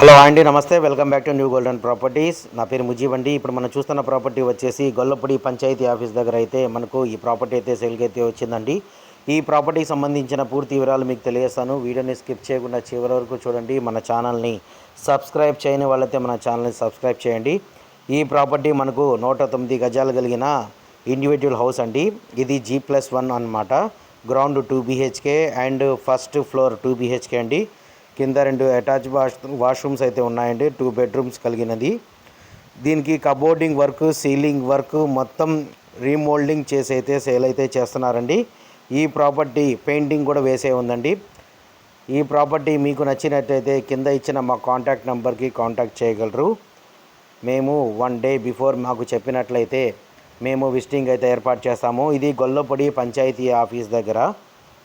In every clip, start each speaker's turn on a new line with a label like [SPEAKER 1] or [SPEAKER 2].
[SPEAKER 1] Hello అండి నమస్తే. Welcome back to new golden properties. నా పేరు ముజీబ్ అండి. ఇప్పుడు మనం చూస్తున్న ప్రాపర్టీ వచ్చేసి గొల్లపూడి పంచాయతీ ఆఫీస్ దగ్గర అయితే మనకు ఈ ప్రాపర్టీ అయితే సేల్కి అయితే వచ్చిందండి. ఈ ప్రాపర్టీకి సంబంధించిన పూర్తి వివరాలు మీకు తెలియజేస్తాను. వీడియోని స్కిప్ చేయకుండా చివరి వరకు చూడండి. మన ఛానల్ని సబ్స్క్రైబ్ చేయని వాళ్ళైతే మన ఛానల్ని సబ్స్క్రైబ్ చేయండి. ఈ ప్రాపర్టీ మనకు నూట తొమ్మిది గజాలు కలిగిన ఇండివిజువల్ హౌస్ అండి. ఇది జీ ప్లస్ వన్ అనమాట ground two BHK and first floor two BHK అండి. కింద రెండు అటాచ్ వాష్ వాష్రూమ్స్ అయితే ఉన్నాయండి. టూ బెడ్రూమ్స్ కలిగినది. దీనికి కబోర్డింగ్ వర్క్ సీలింగ్ వర్క్ మొత్తం రీమోల్డింగ్ చేసి అయితే సేల్ అయితే చేస్తున్నారండి. ఈ ప్రాపర్టీ పెయింటింగ్ కూడా వేసే ఉందండి. ఈ ప్రాపర్టీ మీకు నచ్చినట్టయితే కింద ఇచ్చిన మా కాంటాక్ట్ నెంబర్కి కాంటాక్ట్ చేయగలరు. మేము వన్ డే బిఫోర్ మాకు చెప్పినట్లయితే మేము విజిటింగ్ అయితే ఏర్పాటు చేస్తాము. ఇది గొల్లపొడి పంచాయతీ ఆఫీస్ దగ్గర.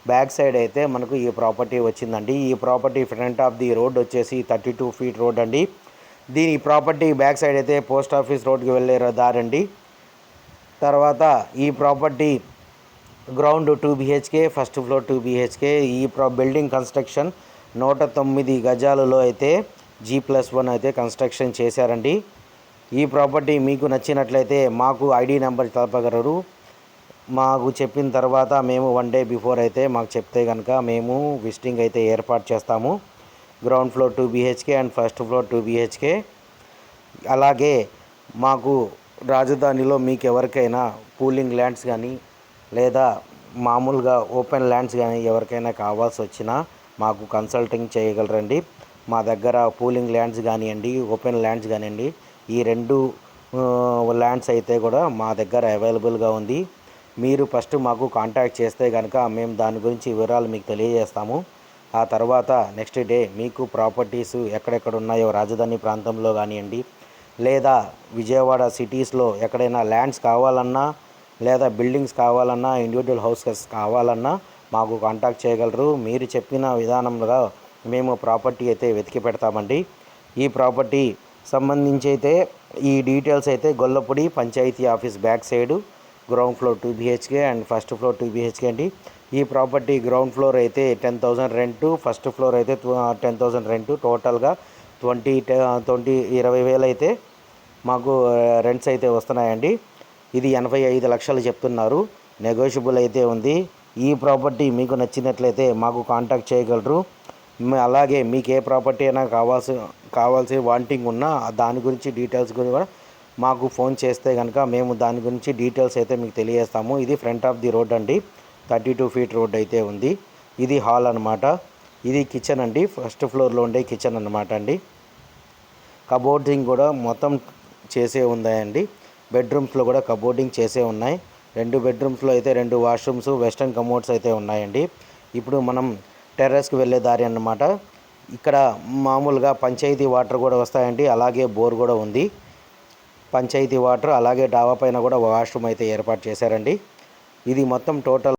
[SPEAKER 1] బ్యాక్ సైడ్ అయితే మనకు ఈ ప్రాపర్టీ వచ్చిందండి. ఈ property front of the road వచ్చేసి థర్టీ టూ ఫీట్ రోడ్ అండి. దీని ప్రాపర్టీ బ్యాక్ సైడ్ అయితే పోస్ట్ ఆఫీస్ రోడ్కి వెళ్ళే దారండి. తర్వాత ఈ property ground two BHK first floor two BHK ఈ ప్రా బిల్డింగ్ కన్స్ట్రక్షన్ నూట తొమ్మిది గజాలలో అయితే జీ ప్లస్ వన్ అయితే కన్స్ట్రక్షన్ చేశారండి. ఈ ప్రాపర్టీ మీకు నచ్చినట్లయితే మాకు ఐడి నెంబర్ తెలపగలరు మాకు చెప్పిన తర్వాత మేము వన్ డే బిఫోర్ అయితే మాకు చెప్తే కనుక మేము విజిటింగ్ అయితే ఏర్పాటు చేస్తాము. Ground floor two BHK and first floor two BHK అలాగే మాకు రాజధానిలో మీకు ఎవరికైనా కూలింగ్ ల్యాండ్స్ కానీ లేదా మామూలుగా ఓపెన్ ల్యాండ్స్ కానీ ఎవరికైనా కావాల్సి వచ్చినా మాకు కన్సల్టింగ్ చేయగలరండి. మా దగ్గర పూలింగ్ ల్యాండ్స్ కానివ్వండి ఓపెన్ ల్యాండ్స్ కానివ్వండి ఈ రెండు ల్యాండ్స్ అయితే కూడా మా దగ్గర అవైలబుల్గా ఉంది. మీరు ఫస్ట్ మాకు కాంటాక్ట్ చేస్తే కనుక మేము దాని గురించి వివరాలు మీకు తెలియజేస్తాము. ఆ తర్వాత నెక్స్ట్ డే మీకు ప్రాపర్టీస్ ఎక్కడెక్కడ ఉన్నాయో రాజధాని ప్రాంతంలో కానివ్వండి లేదా విజయవాడ సిటీస్లో ఎక్కడైనా ల్యాండ్స్ కావాలన్నా లేదా బిల్డింగ్స్ కావాలన్నా ఇండివిజువల్ హౌసెస్ కావాలన్నా మాకు కాంటాక్ట్ చేయగలరు. మీరు చెప్పిన విధానంలో మేము ప్రాపర్టీ అయితే వెతికి పెడతామండి. ఈ ప్రాపర్టీ సంబంధించి అయితే ఈ డీటెయిల్స్ అయితే Gollapudi panchayat office back side ground floor two BHK and first floor two BHK అండి. ఈ ప్రాపర్టీ గ్రౌండ్ ఫ్లోర్ అయితే ten thousand rent first floor అయితే టెన్ థౌసండ్ రెంట్ టోటల్గా ట్వంటీ ట్వంటీ ఇరవై వేలు అయితే మాకు రెంట్స్ అయితే వస్తున్నాయండి. ఇది ఎనభై ఐదు లక్షలు చెప్తున్నారు. నెగోషియబుల్ అయితే ఉంది. ఈ ప్రాపర్టీ మీకు నచ్చినట్లయితే మాకు కాంటాక్ట్ చేయగలరు. అలాగే మీకు ఏ ప్రాపర్టీ అయినా కావాల్సి కావాల్సి వాంటింగ్ ఉన్నా దాని గురించి డీటెయిల్స్ కూడా మాకు ఫోన్ చేస్తే కనుక మేము దాని గురించి డీటెయిల్స్ అయితే మీకు తెలియజేస్తాము. ఇది ఫ్రంట్ ఆఫ్ ది రోడ్ అండి. థర్టీ టూ ఫీట్ రోడ్ అయితే ఉంది. ఇది హాల్ అనమాట ఇది కిచెన్ అండి. ఫస్ట్ ఫ్లోర్లో ఉండే కిచెన్ అనమాట అండి. కబోర్డింగ్ కూడా మొత్తం చేసే ఉందాయండి బెడ్రూమ్స్లో కూడా కబోర్డింగ్ చేసే ఉన్నాయి. రెండు బెడ్రూమ్స్లో అయితే రెండు వాష్రూమ్స్ వెస్ట్రన్ కమోడ్స్ అయితే ఉన్నాయండి. ఇప్పుడు మనం టెర్రస్కి వెళ్ళే దారి అన్నమాట. ఇక్కడ మామూలుగా పంచాయతీ వాటర్ కూడా వస్తాయండి. అలాగే బోర్ కూడా ఉంది. పంచాయతీ వాటర్ అలాగే డాబా పైన కూడా వాష్రూమ్ అయితే ఏర్పాటు చేశారండి. ఇది మొత్తం టోటల్